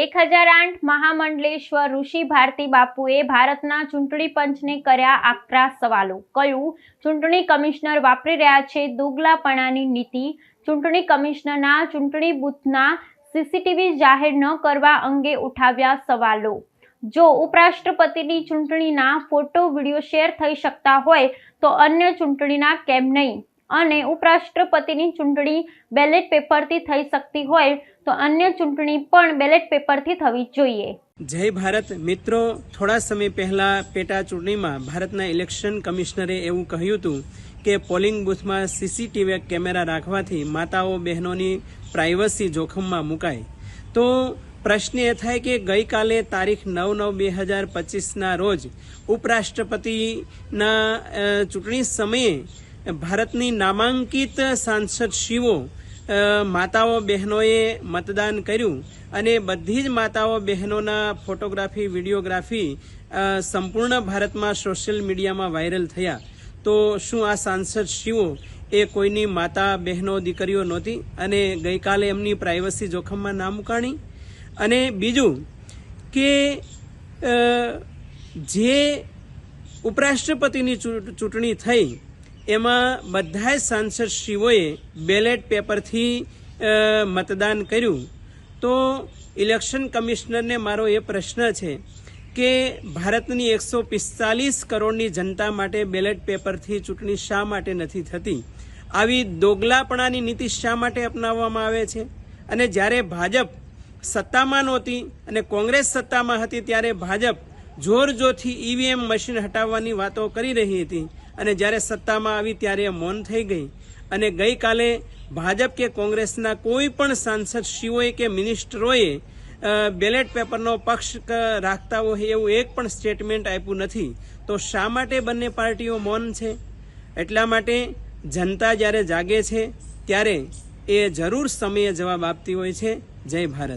એક હજાર આઠ મહામંડલેશ્વર ઋષિ ભારતી બાપુએ ભારતના ચૂંટણી પંચને કર્યા આકરા સવાલો. કયું ચૂંટણી કમિશનર વાપરી રહ્યા છે દોગલાપણાની નીતિ. ચૂંટણી કમિશનરના ચૂંટણી બૂથના સીસીટીવી જાહેર ન કરવા અંગે ઉઠાવ્યા સવાલો. જો ઉપરાષ્ટ્રપતિની ચૂંટણીના ફોટો, વીડિયો શેર થઈ શકતા હોય તો અન્ય ચૂંટણીના કેમ નહીં? અને ઉપરાષ્ટ્રપતિની ચૂંટણી બેલેટ પેપરથી થઈ શકતી હોય તો અન્ય ચૂંટણી પણ બેલેટ પેપરથી થવી જોઈએ. જય ભારત. મિત્રો, થોડા સમય પહેલા પેટા ચૂંટણીમાં ભારતના ઇલેક્શન કમિશનરે એવું કહ્યું હતું કે પોલિંગ બૂથમાં સીસીટીવી કેમેરા રાખવાથી માતાઓ બહેનોની પ્રાઇવસી જોખમમાં મુકાય. તો પ્રશ્ન એ થાય કે ગઈકાલે તારીખ નવ નવ બે હજાર પચીસના રોજ ઉપરાષ્ટ્રપતિના ચૂંટણી સમયે ભારતની નામાંકિત સાંસદ શિવો માતાઓ બહેનોએ મતદાન કર્યું અને બધી જ માતાઓ બહેનોના ફોટોગ્રાફી, વિડીયોગ્રાફી સંપૂર્ણ ભારતમાં સોશિયલ મીડિયામાં વાયરલ થયા. તો શું આ સાંસદ શિવો એ કોઈની માતા, બહેનો, દીકરીઓ નહોતી? અને ગઈકાલે એમની પ્રાઇવસી જોખમમાં ના મૂકાણી? અને બીજું કે જે ઉપરાષ્ટ્રપતિની ચૂંટણી થઈ એમાં બધા જ સાંસદ શ્રીઓએ બેલેટ પેપરથી મતદાન કર્યું. તો ઇલેક્શન કમિશનરને મારો એ પ્રશ્ન છે કે ભારતની એકસો પિસ્તાલીસ કરોડની જનતા માટે બેલેટ પેપરથી ચૂંટણી શા માટે નથી થતી? આવી દોગલાપણાની નીતિ શા માટે અપનાવવામાં આવે છે? અને જ્યારે ભાજપ સત્તામાં નહોતી અને કોંગ્રેસ સત્તામાં હતી, ત્યારે ભાજપ જોરજોરથી ઈવીએમ મશીન હટાવવાની વાતો કરી રહી હતી. અને જ્યારે સત્તામાં આવી ત્યારે એ મૌન થઈ ગઈ. અને ગઈકાલે ભાજપ કે કોંગ્રેસના કોઈ પણ સાંસદ શ્રીઓએ કે મિનિસ્ટરોએ બેલેટ પેપરનો પક્ષ રાખતા હોય એવું એક પણ સ્ટેટમેન્ટ આપ્યું નથી. તો શા માટે બંને પાર્ટીઓ મૌન છે? એટલા માટે જનતા જ્યારે જાગે છે, ત્યારે એ જરૂર સમયે જવાબ આપતી હોય છે. જય ભારત.